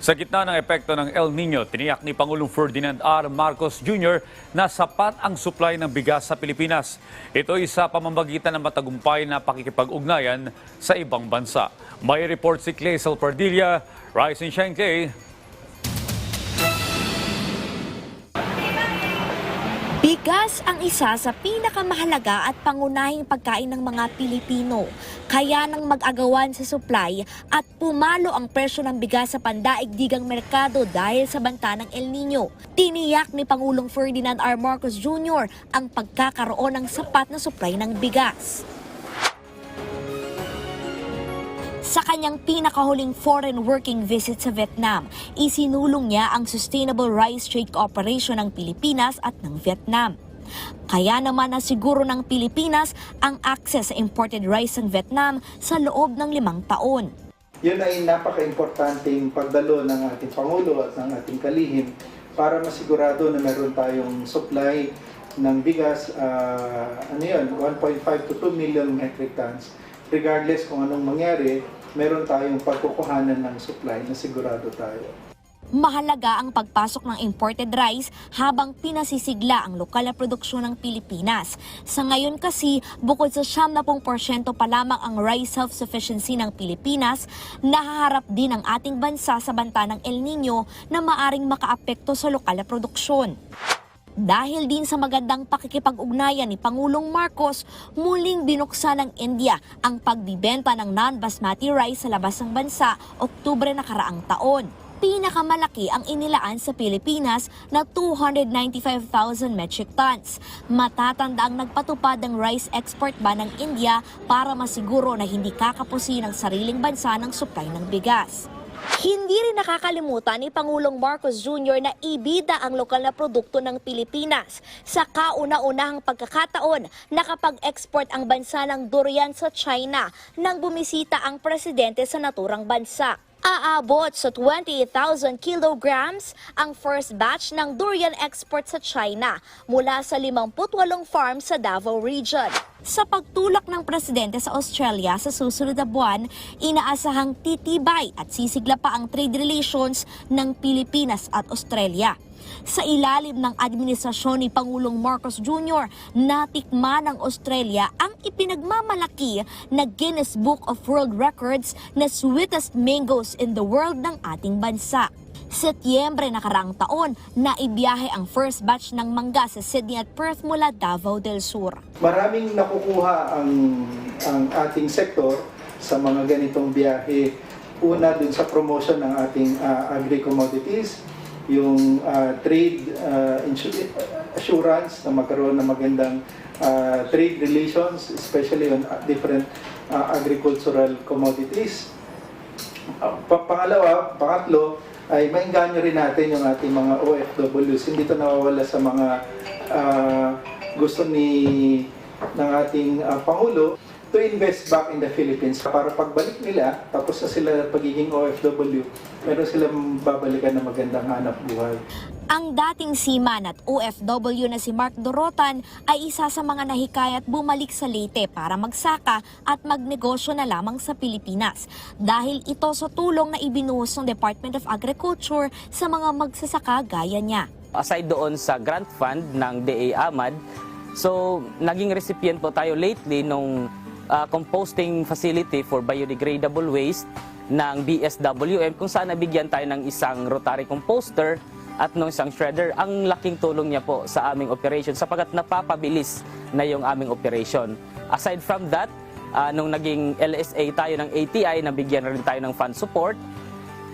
Sa gitna ng epekto ng El Nino, tiniyak ni Pangulong Ferdinand R. Marcos Jr. na sapat ang supply ng bigas sa Pilipinas. Ito ay sa pamamagitan ng matagumpay na pakikipag-ugnayan sa ibang bansa. May report si Clay Salpardilla. Rise and shine, Clay. Bigas ang isa sa pinakamahalaga at pangunahing pagkain ng mga Pilipino. Kaya nang mag-agawan sa supply at pumalo ang presyo ng bigas sa pandaigdigang merkado dahil sa banta ng El Nino. Tiniyak ni Pangulong Ferdinand R. Marcos Jr. ang pagkakaroon ng sapat na supply ng bigas. Sa kanyang pinakahuling foreign working visit sa Vietnam, isinulong niya ang Sustainable Rice Trade Cooperation ng Pilipinas at ng Vietnam. Kaya naman nasiguro ng Pilipinas ang access sa imported rice ng Vietnam sa loob ng limang taon. Yun ay napaka-importanting pagdalo ng ating Pangulo at ng ating kalihim para masigurado na meron tayong supply ng bigas, ah, ano yun, 1.5 to 2 million metric tons. Regardless kung anong mangyari, meron tayong pagkukuhanan ng supply na sigurado tayo. Mahalaga ang pagpasok ng imported rice habang pinasisigla ang lokal na produksyon ng Pilipinas. Sa ngayon kasi, bukod sa 70% pa lamang ang rice self-sufficiency ng Pilipinas, nahaharap din ang ating bansa sa banta ng El Nino na maaring makaapekto sa lokal na produksyon. Dahil din sa magandang pakikipag-ugnayan ni Pangulong Marcos, muling binuksan ng India ang pagbibenta ng non-basmati rice sa labas ng bansa Oktubre nakaraang taon. Pinakamalaki ang inilaan sa Pilipinas na 295,000 metric tons. Matatanda ang nagpatupad ng rice export ban ng India para masiguro na hindi kakapusin ng sariling bansa ng supply ng bigas. Hindi rin nakakalimutan ni Pangulong Marcos Jr. na ibida ang lokal na produkto ng Pilipinas. Sa kauna-unahang pagkakataon, nakapag-export ang bansa ng durian sa China nang bumisita ang presidente sa naturang bansa. Aabot sa 20,000 kilograms ang first batch ng durian export sa China mula sa 58 farms sa Davao Region. Sa pagtulak ng presidente sa Australia sa susunod na buwan, inaasahang titibay at sisigla pa ang trade relations ng Pilipinas at Australia. Sa ilalim ng administrasyon ni Pangulong Marcos Jr., natikman ng Australia ang ipinagmamalaki na Guinness Book of World Records na sweetest mangoes in the world ng ating bansa. Setyembre nakaraang taon, naibiyahe ang first batch ng mangga sa Sydney at Perth mula Davao del Sur. Maraming nakukuha ang, ang ating sektor sa mga ganitong biyahe. Una dun sa promotion ng ating ah, agri-commodities, yung ah, trade insu- assurance na magkaroon ng magandang ah, trade relations, especially on different ah, agricultural commodities. Pa- pangalawa, pangatlo, ay maingganyo rin natin yung ating mga OFWs. Hindi ito nawawala sa mga ah, gusto ni ng ating ah, Pangulo to invest back in the Philippines para pagbalik nila, tapos na sila pagiging OFW, meron silang babalikan na magandang hanap buhay. Ang dating seaman at OFW na si Mark Dorotan ay isa sa mga nahikayat bumalik sa Leyte para magsaka at magnegosyo na lamang sa Pilipinas. Dahil ito sa tulong na ibinuhos ng Department of Agriculture sa mga magsasaka gaya niya. aside doon sa grant fund ng DA Amad, so naging recipient po tayo lately nung ah, composting facility for biodegradable waste ng BSWM kung saan nabigyan tayo ng isang rotary composter at ng isang shredder. Ang laking tulong niya po sa aming operation sapagkat napapabilis na yung aming operation. Aside from that, ah, nung naging LSA tayo ng ATI, nabigyan rin tayo ng fund support.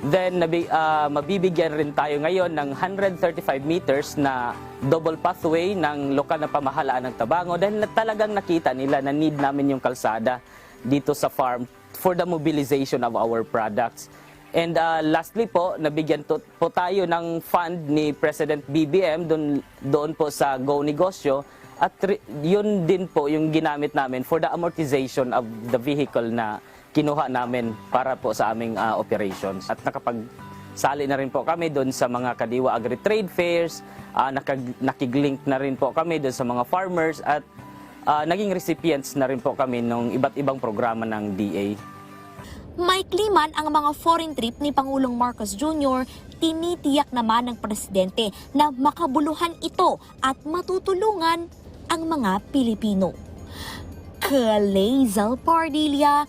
Then nabi, ah, mabibigyan rin tayo ngayon ng 135 meters na double pathway ng lokal na pamahalaan ng Tabango dahil na talagang nakita nila na need namin yung kalsada dito sa farm for the mobilization of our products. And ah, lastly po, nabigyan to, po tayo ng fund ni President BBM doon, doon po sa Go Negosyo at yun din po yung ginamit namin for the amortization of the vehicle na kinuha namin para po sa aming ah, operations. At nakapagsali na rin po kami doon sa mga Kadiwa Agri-Trade Fairs, ah, nakag- nakiglink na rin po kami doon sa mga farmers at ah, naging recipients na rin po kami ng iba't ibang programa ng DA. Maikli man ang mga foreign trip ni Pangulong Marcos Jr., tinitiyak naman ng presidente na makabuluhan ito at matutulungan ang mga Pilipino. Kalezal Pardilla